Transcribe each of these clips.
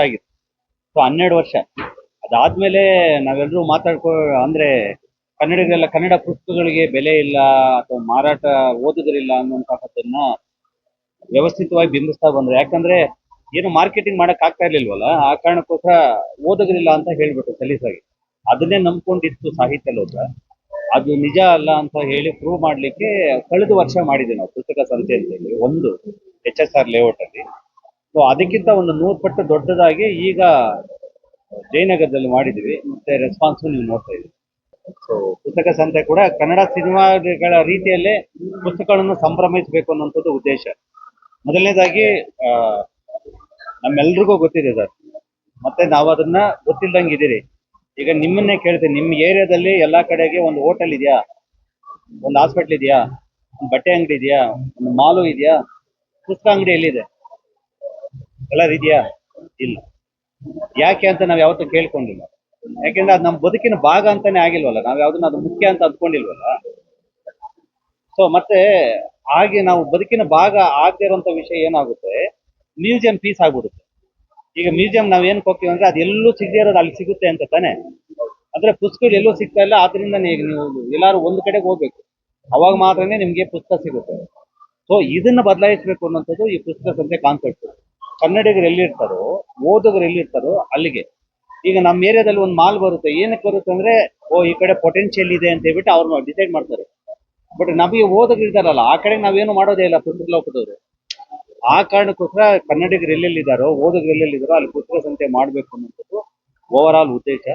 ಆಗಿತ್ತು ಸೊ ಹನ್ನೆರಡು ವರ್ಷ. ಅದಾದ್ಮೇಲೆ ನಾವೆಲ್ಲರೂ ಮಾತಾಡ್ಕೊ, ಅಂದ್ರೆ ಕನ್ನಡಿಗರೆಲ್ಲ, ಕನ್ನಡ ಪುಸ್ತಕಗಳಿಗೆ ಬೆಲೆ ಇಲ್ಲ ಅಥವಾ ಮಾರಾಟ ಓದುಗರಿಲ್ಲ ಅನ್ನುವಂತಹದ್ದನ್ನ ವ್ಯವಸ್ಥಿತವಾಗಿ ಬಿಂಬಿಸ್ತಾ ಬಂದ್ರು. ಯಾಕಂದ್ರೆ ಏನು ಮಾರ್ಕೆಟಿಂಗ್ ಮಾಡಕ್ ಆಗ್ತಾ ಇರ್ಲಿಲ್ವಲ್ಲ? ಆ ಕಾರಣಕ್ಕೋಸ್ಕರ ಓದುಗರಿಲ್ಲ ಅಂತ ಹೇಳ್ಬಿಟ್ಟು ಸಲೀಸಾಗಿ. ಅದನ್ನೇ ನಂಬ್ಕೊಂಡಿತ್ತು ಸಾಹಿತ್ಯ ಲೋಕ. ಅದು ನಿಜ ಅಲ್ಲ ಅಂತ ಹೇಳಿ ಪ್ರೂವ್ ಮಾಡ್ಲಿಕ್ಕೆ ಕಳೆದ ವರ್ಷ ಮಾಡಿದ್ವಿ ನಾವು ಪುಸ್ತಕ ಸಂತೆ ಅಂತ ಹೇಳಿ ಒಂದು ಎಚ್ ಎಸ್ ಆರ್ ಲೇಔಟ್ ಅಲ್ಲಿ. ಸೊ ಅದಕ್ಕಿಂತ ಒಂದು ನೂರು ಪಟ್ಟು ದೊಡ್ಡದಾಗಿ ಈಗ ಜಯನಗರದಲ್ಲಿ ಮಾಡಿದ್ವಿ ಮತ್ತೆ ರೆಸ್ಪಾನ್ಸ್ ನೀವು ನೋಡ್ತಾ ಇದ್ದೀವಿ ಸೊ ಪುಸ್ತಕ ಸಂತೆ ಕೂಡ ಕನ್ನಡ ಸಿನಿಮಾಗಳ ರೀತಿಯಲ್ಲೇ ಪುಸ್ತಕಗಳನ್ನು ಸಂಭ್ರಮಿಸಬೇಕು ಅನ್ನೋಂಥದ್ದು ಉದ್ದೇಶ. ಮೊದಲನೇದಾಗಿ ನಮ್ಮೆಲ್ರಿಗೂ ಗೊತ್ತಿದೆ ಸರ್. ಮತ್ತೆ ನಾವು ಅದನ್ನ ಗೊತ್ತಿಲ್ದಂಗೆ ಇದ್ದೀರಿ. ಈಗ ನಿಮ್ಮನ್ನೇ ಕೇಳ್ತೀನಿ. ನಿಮ್ಮ ಏರಿಯಾದಲ್ಲಿ ಎಲ್ಲಾ ಕಡೆಗೆ ಒಂದು ಹೋಟೆಲ್ ಇದೆಯಾ? ಒಂದು ಹಾಸ್ಪಿಟ್ಲ್ ಇದೆಯಾ? ಒಂದು ಬಟ್ಟೆ ಅಂಗಡಿ ಇದೆಯಾ? ಒಂದು ಮಾಲು ಇದೆಯಾ? ಪುಸ್ತಕ ಅಂಗಡಿ ಎಲ್ಲಿದೆ? ಇದೆಯಾ ಇಲ್ಲ. ಯಾಕೆ ಅಂತ ನಾವು ಯಾವತ್ತೂ ಕೇಳ್ಕೊಂಡಿಲ್ಲ. ಯಾಕೆಂದ್ರೆ ಅದು ನಮ್ಮ ಬದುಕಿನ ಭಾಗ ಅಂತಾನೆ ಆಗಿಲ್ವಲ್ಲ, ನಾವು ಯಾವ್ದನ್ನ ಅದು ಮುಖ್ಯ ಅಂತ ಅಂದ್ಕೊಂಡಿಲ್ವಲ್ಲ. ಸೊ ಮತ್ತೆ ಹಾಗೆ ನಾವು ಬದುಕಿನ ಭಾಗ ಆಗದೆ ಇರುವಂತ ವಿಷಯ ಏನಾಗುತ್ತೆ? ಮ್ಯೂಸಿಯಂ ಪೀಸ್ ಆಗ್ಬಿಡುತ್ತೆ. ಈಗ ಮ್ಯೂಸಿಯಂ ನಾವ್ ಏನ್ ಹೋಗ್ತೀವಿ ಅಂದ್ರೆ ಅದು ಎಲ್ಲೂ ಇರೋದು ಅಲ್ಲಿ ಸಿಗುತ್ತೆ ಅಂತ ತಾನೆ. ಅಂದ್ರೆ ಪುಸ್ತಕಗಳು ಎಲ್ಲೂ ಸಿಗ್ತಾ ಇಲ್ಲ ಆದ್ರಿಂದ ನೀವು ನೀವು ಎಲ್ಲಾರು ಒಂದ್ ಕಡೆಗೆ ಹೋಗ್ಬೇಕು. ಅವಾಗ ಮಾತ್ರನೇ ನಿಮ್ಗೆ ಪುಸ್ತಕ ಸಿಗುತ್ತೆ. ಸೊ ಇದನ್ನ ಬದಲಾಯಿಸಬೇಕು ಅನ್ನೋಂಥದ್ದು ಈ ಪುಸ್ತಕ ಸಂತೆ ಕಾನ್ಸೆಪ್ಟ್ ಕನ್ನಡಿಗರು ಎಲ್ಲಿರ್ತಾರೋ, ಓದುಗರು ಎಲ್ಲಿರ್ತಾರೋ ಅಲ್ಲಿಗೆ. ಈಗ ನಮ್ಮ ಏರಿಯಾದಲ್ಲಿ ಒಂದು ಮಾಲ್ ಬರುತ್ತೆ. ಏನಕ್ಕೆ ಬರುತ್ತೆ ಅಂದ್ರೆ, ಓ, ಈ ಕಡೆ ಪೊಟೆನ್ಷಿಯಲ್ ಇದೆ ಅಂತ ಹೇಳ್ಬಿಟ್ಟು ಅವ್ರು ಡಿಸೈಡ್ ಮಾಡ್ತಾರೆ. ಬಟ್ ನಮಗೆ ಓದೋರು ಇರ್ತಾರಲ್ಲ, ಆ ಕಡೆ ನಾವೇನು ಮಾಡೋದೇ ಇಲ್ಲ ಪುಸ್ತಕ ಲೋಕದವರು. ಆ ಕಾರಣಕ್ಕೋಸ್ಕರ ಕನ್ನಡಿಗರು ಎಲ್ಲೆಲ್ಲಿದ್ದಾರೋ, ಓದುಗರು ಎಲ್ಲೆಲ್ಲಿದ್ದಾರೋ ಅಲ್ಲಿ ಪುಸ್ತಕ ಸಂತೆ ಮಾಡಬೇಕು ಅನ್ನೋದು ಓವರ್ ಆಲ್ ಉದ್ದೇಶ.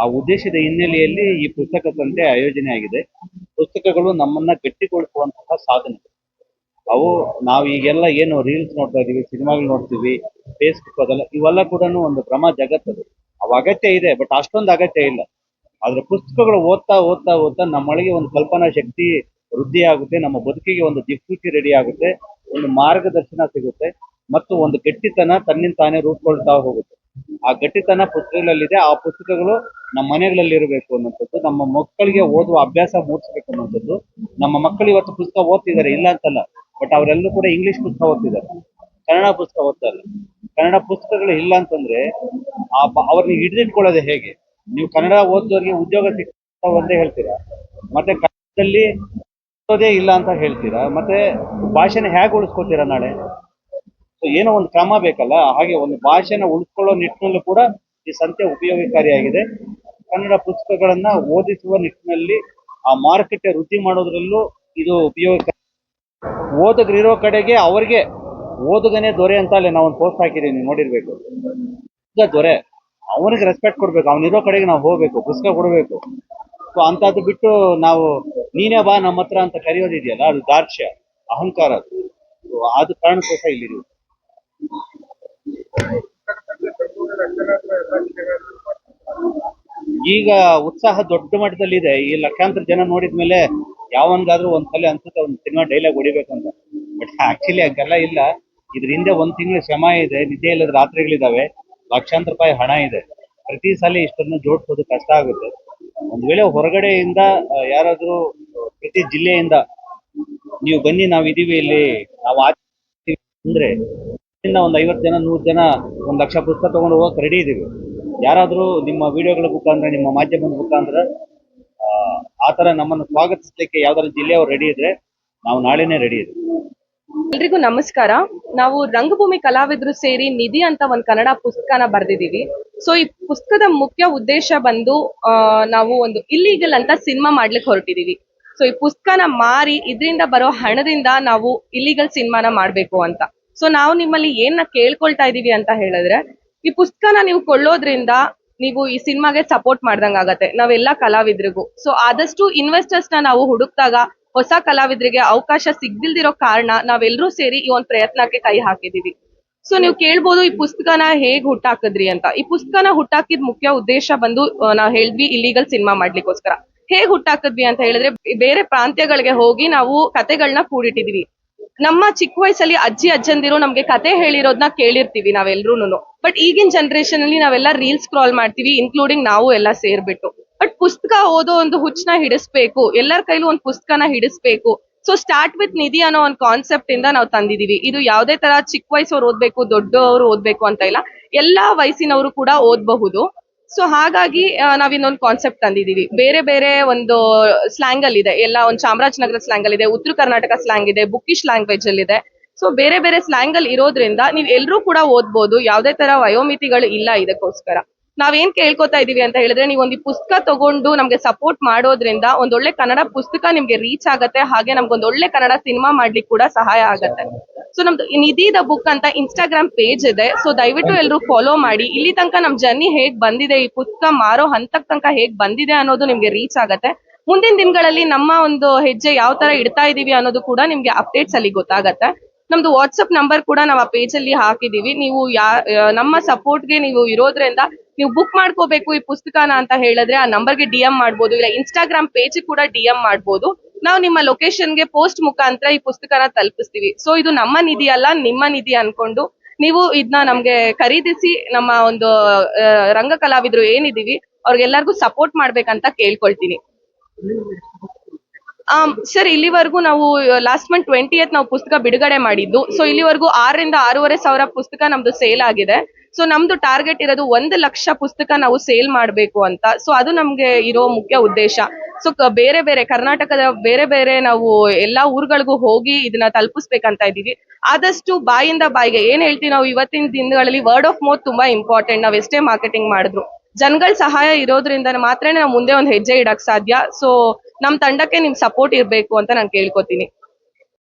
ಆ ಉದ್ದೇಶದ ಹಿನ್ನೆಲೆಯಲ್ಲಿ ಈ ಪುಸ್ತಕ ಸಂತೆ ಆಯೋಜನೆ ಆಗಿದೆ ಪುಸ್ತಕಗಳು ನಮ್ಮನ್ನ ಗಟ್ಟಿಗೊಳಿಸುವಂತಹ ಸಾಧನೆ. ಅವು ನಾವು ಈಗೆಲ್ಲ ಏನು ರೀಲ್ಸ್ ನೋಡ್ತಾ ಇದೀವಿ, ಸಿನಿಮಾಗಳು ನೋಡ್ತೀವಿ ಫೇಸ್ಬುಕ್ ಅದೆಲ್ಲ ಇವೆಲ್ಲ ಕೂಡ ಒಂದು ಭ್ರಮ ಜಗತ್ತದು ಅವು ಅಗತ್ಯ ಇದೆ ಬಟ್ ಅಷ್ಟೊಂದು ಅಗತ್ಯ ಇಲ್ಲ. ಆದ್ರೆ ಪುಸ್ತಕಗಳು ಓದ್ತಾ ಓದ್ತಾ ಓದ್ತಾ ನಮ್ಮೊಳಗೆ ಒಂದು ಕಲ್ಪನಾ ಶಕ್ತಿ ವೃದ್ಧಿ ಆಗುತ್ತೆ ನಮ್ಮ ಬದುಕಿಗೆ ಒಂದು ದಿಕ್ಸೂಚಿ ರೆಡಿ ಆಗುತ್ತೆ, ಒಂದು ಮಾರ್ಗದರ್ಶನ ಸಿಗುತ್ತೆ, ಮತ್ತು ಒಂದು ಗಟ್ಟಿತನ ತನ್ನಿಂದ ತಾನೇ ರೂಪುಕೊಳ್ತಾ ಹೋಗುತ್ತೆ. ಆ ಗಟ್ಟಿತನ ಪುಸ್ತಕಗಳಲ್ಲಿದೆ ಆ ಪುಸ್ತಕಗಳು ನಮ್ಮ ಮನೆಗಳಲ್ಲಿ ಇರಬೇಕು ಅನ್ನೋಂಥದ್ದು ನಮ್ಮ ಮಕ್ಕಳಿಗೆ ಓದುವ ಅಭ್ಯಾಸ ಮೂಡಿಸ್ಬೇಕು ಅನ್ನೋಂಥದ್ದು ನಮ್ಮ ಮಕ್ಕಳು ಇವತ್ತು ಪುಸ್ತಕ ಓದ್ತಿದ್ದಾರೆ, ಇಲ್ಲ ಅಂತಲ್ಲ. ಬಟ್ ಅವರೆಲ್ಲರೂ ಕೂಡ ಇಂಗ್ಲಿಷ್ ಪುಸ್ತಕ ಓದ್ತಿದ್ದಾರೆ. ಕನ್ನಡ ಪುಸ್ತಕ ಓದ್ತಾ ಕನ್ನಡ ಪುಸ್ತಕಗಳು ಇಲ್ಲ ಅಂತಂದ್ರೆ ಆ ಅವ್ರನ್ನ ಹಿಡಿದಿಟ್ಕೊಳ್ಳೋದು ಹೇಗೆ? ನೀವು ಕನ್ನಡ ಓದೋರಿಗೆ ಉದ್ಯೋಗ ಸಿಗ್ತಾವ ಅಂತ ಹೇಳ್ತೀರಾ? ಮತ್ತೆ ಕನ್ನಡದಲ್ಲಿ ಓದೋದೇ ಇಲ್ಲ ಅಂತ ಹೇಳ್ತೀರಾ? ಮತ್ತೆ ಭಾಷೆನ ಹೇಗೆ ಉಳಿಸ್ಕೊತೀರಾ ನಾಳೆ? ಸೊ ಏನೋ ಒಂದು ಕ್ರಮ ಬೇಕಲ್ಲ? ಹಾಗೆ ಒಂದು ಭಾಷೆನ ಉಳಿಸ್ಕೊಳ್ಳೋ ನಿಟ್ಟಿನಲ್ಲೂ ಕೂಡ ಈ ಸಂತೆ ಉಪಯೋಗಕಾರಿಯಾಗಿದೆ. ಕನ್ನಡ ಪುಸ್ತಕಗಳನ್ನ ಓದಿಸುವ ನಿಟ್ಟಿನಲ್ಲಿ ಆ ಮಾರುಕಟ್ಟೆ ವೃದ್ಧಿ ಮಾಡೋದ್ರಲ್ಲೂ ಇದು ಉಪಯೋಗ ಓದುಗರು ಇರೋ ಕಡೆಗೆ ಅವ್ರಿಗೆ ಓದುಗನೇ ದೊರೆ ಅಂತ ಅಲ್ಲಿ ನಾವು ಒಂದು ಪೋಸ್ಟ್ ಹಾಕಿದೀನಿ ನೋಡಿರ್ಬೇಕು ದೊರೆ, ಅವನಿಗೆ ರೆಸ್ಪೆಕ್ಟ್ ಕೊಡ್ಬೇಕು, ಅವನಿರೋ ಕಡೆಗೆ ನಾವು ಹೋಗ್ಬೇಕು, ಪುಸ್ತಕ ಕೊಡಬೇಕು. ಸೊ ಅಂತದ್ದು ಬಿಟ್ಟು ನಾವು, ನೀನೇ ಬಾ ನಮ್ಮ ಹತ್ರ ಅಂತ ಕರೆಯೋದಿದೆಯಲ್ಲ, ಅದು ದಾರ್ಶ್ಯ, ಅಹಂಕಾರ ಅದು. ಆದ ಕಾರಣಕ್ಕೋಸ್ಕರ ಇಲ್ಲಿ ಈಗ ಉತ್ಸಾಹ ದೊಡ್ಡ ಮಟ್ಟದಲ್ಲಿ ಇದೆ ಈ ಲಕ್ಷಾಂತರ ಜನ ನೋಡಿದ್ಮೇಲೆ ಯಾವನ್ಗಾದ್ರೂ ಒಂದ್ಸಲ ಅನ್ಸುತ್ತೆ ಒಂದ್ ಸಿನಿಮಾ ಡೈಲಾಗ್ ಹೊಡಿಬೇಕು ಅಂತ. ಬಟ್ ಆಕ್ಚುಲಿ ಹಂಗೆಲ್ಲ ಇಲ್ಲ. ಇದ್ರ ಹಿಂದೆ ಒಂದ್ ತಿಂಗಳ ಶ್ರಮ ಇದೆ, ನಿದ್ದೆ ಇಲ್ಲದ ರಾತ್ರಿಗಳಿದಾವೆ. ಲಕ್ಷಾಂತರ ರೂಪಾಯಿ ಹಣ ಇದೆ. ಪ್ರತಿ ಸಲ ಇಷ್ಟನ್ನು ಜೋಡಿಸೋದು ಕಷ್ಟ ಆಗುತ್ತೆ. ಒಂದ್ ವೇಳೆ ಹೊರಗಡೆಯಿಂದ ಯಾರಾದ್ರೂ ಪ್ರತಿ ಜಿಲ್ಲೆಯಿಂದ ನೀವು ಬನ್ನಿ, ನಾವ್ ಇದೀವಿ ಇಲ್ಲಿ. ನಾವು ಆಚೆ ಅಂದ್ರೆ ಒಂದ್ ಐವತ್ತು ಜನ, ನೂರ್ ಜನ, ಒಂದ್ ಲಕ್ಷ ಪುಸ್ತಕ ತಗೊಂಡು ಹೋಗಕ್ ರೆಡಿ ಇದೀವಿ. ಯಾರಾದ್ರೂ ನಿಮ್ಮ ವಿಡಿಯೋಗಳ ಮುಖಾಂತರ, ನಿಮ್ಮ ಮಾಧ್ಯಮದ ಮುಖಾಂತರ ಆ, ಆ ತರ ನಮ್ಮನ್ನು ಸ್ವಾಗತಿಸ್ಲಿಕ್ಕೆ ಯಾವ್ದಾದ್ರು ಜಿಲ್ಲೆಯವರು ರೆಡಿ ಇದ್ರೆ ನಾವು ನಾಳೆನೆ ರೆಡಿ ಇದ್ದೀವಿ ಎಲ್ರಿಗೂ ನಮಸ್ಕಾರ. ನಾವು ರಂಗಭೂಮಿ ಕಲಾವಿದರು ಸೇರಿ ನಿಧಿ ಅಂತ ಒಂದು ಕನ್ನಡ ಪುಸ್ತಕನ ಬರೆದಿದ್ದೀವಿ. ಸೊ ಈ ಪುಸ್ತಕದ ಮುಖ್ಯ ಉದ್ದೇಶ ಬಂದು ನಾವು ಒಂದು ಇಲ್ಲಿಗಲ್ ಅಂತ ಸಿನಿಮಾ ಮಾಡ್ಲಿಕ್ಕೆ ಹೊರಟಿದೀವಿ ಸೊ ಈ ಪುಸ್ತಕನ ಮಾರಿ ಇದರಿಂದ ಬರೋ ಹಣದಿಂದ ನಾವು ಇಲ್ಲಿಗಲ್ ಸಿನಿಮಾನ ಮಾಡ್ಬೇಕು ಅಂತ. ಸೊ ನಾವು ನಿಮ್ಮಲ್ಲಿ ಏನ ಕೇಳ್ಕೊಳ್ತಾ ಇದೀವಿ ಅಂತ ಹೇಳಿದ್ರೆ ಈ ಪುಸ್ತಕನ ನೀವು ಕೊಳ್ಳೋದ್ರಿಂದ ನೀವು ಈ ಸಿನಿಮಾಗೆ ಸಪೋರ್ಟ್ ಮಾಡ್ದಂಗ್ ಆಗತ್ತೆ. ನಾವೆಲ್ಲ ಕಲಾವಿದ್ರಿಗೂ. ಸೊ ಆದಷ್ಟು ಇನ್ವೆಸ್ಟರ್ಸ್ನ ನಾವು ಹುಡುಕ್ದಾಗ ಹೊಸ ಕಲಾವಿದರಿಗೆ ಅವಕಾಶ ಸಿಗ್ದಿಲ್ದಿರೋ ಕಾರಣ ನಾವೆಲ್ಲರೂ ಸೇರಿ ಈ ಒಂದು ಪ್ರಯತ್ನಕ್ಕೆ ಕೈ ಹಾಕಿದೀವಿ. ಸೊ ನೀವು ಕೇಳ್ಬೋದು ಈ ಪುಸ್ತಕನ ಹೇಗ್ ಹುಟ್ಟಾಕಿದ್ರಿ ಅಂತ. ಈ ಪುಸ್ತಕನ ಹುಟ್ಟಾಕಿದ ಮುಖ್ಯ ಉದ್ದೇಶ ಬಂದು ನಾವ್ ಹೇಳಿದ್ವಿ ಇಲ್ಲಿಗಲ್ ಸಿನಿಮಾ ಮಾಡ್ಲಿಕ್ಕೋಸ್ಕರ. ಹೇಗ್ ಹುಟ್ಟಾಕಿದ್ವಿ ಅಂತ ಹೇಳಿದ್ರೆ, ಬೇರೆ ಪ್ರಾಂತ್ಯಗಳಿಗೆ ಹೋಗಿ ನಾವು ಕತೆಗಳನ್ನ ಕೂಡಿಟ್ಟಿದೀವಿ. ನಮ್ಮ ಚಿಕ್ಕ ವಯಸ್ಸಲ್ಲಿ ಅಜ್ಜಿ ಅಜ್ಜಂದಿರು ನಮ್ಗೆ ಕತೆ ಹೇಳಿರೋದನ್ನ ಕೇಳಿರ್ತೀವಿ ನಾವೆಲ್ರೂನು ಬಟ್ ಈಗಿನ ಜನರೇಷನ್ ಅಲ್ಲಿ ನಾವೆಲ್ಲ ರೀಲ್ಸ್ ಸ್ಕ್ರಾಲ್ ಮಾಡ್ತೀವಿ ಇನ್ಕ್ಲೂಡಿಂಗ್ ನಾವು ಎಲ್ಲ ಸೇರ್ಬಿಟ್ಟು. ಬಟ್ ಪುಸ್ತಕ ಓದೋ ಒಂದು ಹುಚ್ಚನ ಹಿಡಿಸ್ಬೇಕು, ಎಲ್ಲರ ಕೈಲೂ ಒಂದು ಪುಸ್ತಕನ ಹಿಡಿಸ್ಬೇಕು. ಸೊ ಸ್ಟಾರ್ಟ್ ವಿತ್ ನಿಧಿ ಅನ್ನೋ ಒಂದು ಕಾನ್ಸೆಪ್ಟ್ ಇಂದ ನಾವು ತಂದಿದೀವಿ. ಇದು ಯಾವುದೇ ತರ ಚಿಕ್ಕ ವಯಸ್ಸವ್ರು ಓದ್ಬೇಕು, ದೊಡ್ಡವರು ಓದ್ಬೇಕು ಅಂತ ಇಲ್ಲ, ಎಲ್ಲಾ ವಯಸ್ಸಿನವರು ಕೂಡ ಓದಬಹುದು. ಸೊ ಹಾಗಾಗಿ ನಾವು ಇನ್ನೊಂದು ಕಾನ್ಸೆಪ್ಟ್ ತಂದಿದೀವಿ ಬೇರೆ ಬೇರೆ ಒಂದು ಸ್ಲ್ಯಾಂಗ್ ಅಲ್ಲಿ ಇದೆ. ಎಲ್ಲ ಒಂದು ಚಾಮರಾಜನಗರ ಸ್ಲ್ಯಾಂಗ್ ಅಲ್ಲಿ ಇದೆ, ಉತ್ತರ ಕರ್ನಾಟಕ ಸ್ಲ್ಯಾಂಗ್ ಇದೆ ಬುಕ್ಕಿಶ್ ಲ್ಯಾಂಗ್ವೇಜ್ ಅಲ್ಲಿ ಇದೆ. ಸೊ ಬೇರೆ ಬೇರೆ ಸ್ಲ್ಯಾಂಗ್ ಅಲ್ಲಿ ಇರೋದ್ರಿಂದ ನೀವ್ ಎಲ್ರೂ ಕೂಡ ಓದ್ಬೋದು. ಯಾವುದೇ ತರ ವಯೋಮಿತಿಗಳು ಇಲ್ಲ ಇದಕ್ಕೋಸ್ಕರ. ನಾವೇನ್ ಕೇಳ್ಕೊತಾ ಇದೀವಿ ಅಂತ ಹೇಳಿದ್ರೆ ನೀವು ಒಂದು ಪುಸ್ತಕ ತಗೊಂಡು ನಮ್ಗೆ ಸಪೋರ್ಟ್ ಮಾಡೋದ್ರಿಂದ ಒಂದೊಳ್ಳೆ ಕನ್ನಡ ಪುಸ್ತಕ ನಿಮ್ಗೆ ರೀಚ್ ಆಗತ್ತೆ, ಹಾಗೆ ನಮ್ಗೊಂದು ಒಳ್ಳೆ ಕನ್ನಡ ಸಿನಿಮಾ ಮಾಡ್ಲಿಕ್ಕೆ ಕೂಡ ಸಹಾಯ ಆಗತ್ತೆ. ಸೊ ನಮ್ದು ನಿಧಿ ದ ಬುಕ್ ಅಂತ ಇನ್ಸ್ಟಾಗ್ರಾಮ್ ಪೇಜ್ ಇದೆ. ಸೊ ದಯವಿಟ್ಟು ಎಲ್ಲರೂ ಫಾಲೋ ಮಾಡಿ. ಇಲ್ಲಿ ತನಕ ನಮ್ ಜರ್ನಿ ಹೇಗ್ ಬಂದಿದೆ, ಈ ಪುಸ್ತಕ ಮಾರೋ ಹಂತಕ್ ತನಕ ಹೇಗ್ ಬಂದಿದೆ ಅನ್ನೋದು ನಿಮ್ಗೆ ರೀಚ್ ಆಗತ್ತೆ. ಮುಂದಿನ ದಿನಗಳಲ್ಲಿ ನಮ್ಮ ಒಂದು ಹೆಜ್ಜೆ ಯಾವ ತರ ಇಡ್ತಾ ಇದೀವಿ ಅನ್ನೋದು ಕೂಡ ನಿಮ್ಗೆ ಅಪ್ಡೇಟ್ಸ್ ಅಲ್ಲಿ ಗೊತ್ತಾಗತ್ತೆ. ನಮ್ದು ವಾಟ್ಸ್ಆಪ್ ನಂಬರ್ ಕೂಡ ನಾವು ಆ ಪೇಜ್ ಅಲ್ಲಿ ಹಾಕಿದೀವಿ. ನೀವು ಯಾ ನಮ್ಮ ಸಪೋರ್ಟ್ಗೆ ನೀವು ಇರೋದ್ರಿಂದ ನೀವು ಬುಕ್ ಮಾಡ್ಕೋಬೇಕು ಈ ಪುಸ್ತಕನ ಅಂತ ಹೇಳಿದ್ರೆ ಆ ನಂಬರ್ಗೆ ಡಿ ಎಂ ಮಾಡಬಹುದು ಇಲ್ಲ ಇನ್ಸ್ಟಾಗ್ರಾಮ್ ಪೇಜ್ ಕೂಡ ಡಿ ಎಂ ಮಾಡ್ಬೋದು. ನಾವು ನಿಮ್ಮ ಲೊಕೇಶನ್ಗೆ ಪೋಸ್ಟ್ ಮುಖಾಂತರ ಈ ಪುಸ್ತಕನ ತಲುಪಿಸ್ತೀವಿ. ಸೊ ಇದು ನಮ್ಮ ನಿಧಿ ಅಲ್ಲ, ನಿಮ್ಮ ನಿಧಿ ಅನ್ಕೊಂಡು ನೀವು ಇದನ್ನ ನಮ್ಗೆ ಖರೀದಿಸಿ, ನಮ್ಮ ಒಂದು ರಂಗ ಕಲಾವಿದರು ಏನಿದೀವಿ ಅವ್ರಿಗೆಲ್ಲರಿಗೂ ಸಪೋರ್ಟ್ ಮಾಡ್ಬೇಕಂತ ಕೇಳ್ಕೊಳ್ತೀನಿ. ಸರ್, ಇಲ್ಲಿವರೆಗೂ ನಾವು ಲಾಸ್ಟ್ ಮಂತ್ ಟ್ವೆಂಟಿ ನಾವು ಪುಸ್ತಕ ಬಿಡುಗಡೆ ಮಾಡಿದ್ದು. ಸೊ ಇಲ್ಲಿವರೆಗೂ ಆರರಿಂದ ಆರೂವರೆ ಸಾವಿರ ಪುಸ್ತಕ ನಮ್ದು ಸೇಲ್ ಆಗಿದೆ. ಸೊ ನಮ್ದು ಟಾರ್ಗೆಟ್ ಇರೋದು ಒಂದು ಲಕ್ಷ ಪುಸ್ತಕ ನಾವು ಸೇಲ್ ಮಾಡಬೇಕು ಅಂತ. ಸೊ ಅದು ನಮ್ಗೆ ಇರೋ ಮುಖ್ಯ ಉದ್ದೇಶ. ಸೊ ಬೇರೆ ಬೇರೆ ಕರ್ನಾಟಕದ ಬೇರೆ ಬೇರೆ ನಾವು ಎಲ್ಲಾ ಊರುಗಳಿಗೂ ಹೋಗಿ ಇದನ್ನ ತಲುಪಿಸ್ಬೇಕಂತ ಇದೀವಿ ಆದಷ್ಟು ಬಾಯಿಂದ ಬಾಯಿಗೆ, ಏನ್ ಹೇಳ್ತೀವಿ ನಾವು ಇವತ್ತಿನ ದಿನಗಳಲ್ಲಿ ವರ್ಡ್ ಆಫ್ ಮೌತ್ ತುಂಬಾ ಇಂಪಾರ್ಟೆಂಟ್ ನಾವ್ ಎಷ್ಟೇ ಮಾರ್ಕೆಟಿಂಗ್ ಮಾಡಿದ್ರು. ಜನಗಳ ಸಹಾಯ ಇರೋದ್ರಿಂದ ಮಾತ್ರ ನಾವು ಮುಂದೆ ಒಂದು ಹೆಜ್ಜೆ ಇಡಕ್ ಸಾಧ್ಯ. ಸೊ ನಮ್ ತಂಡಕ್ಕೆ ನಿಮ್ ಸಪೋರ್ಟ್ ಇರಬೇಕು ಅಂತ ನಾನು ಕೇಳ್ಕೊತೀನಿ.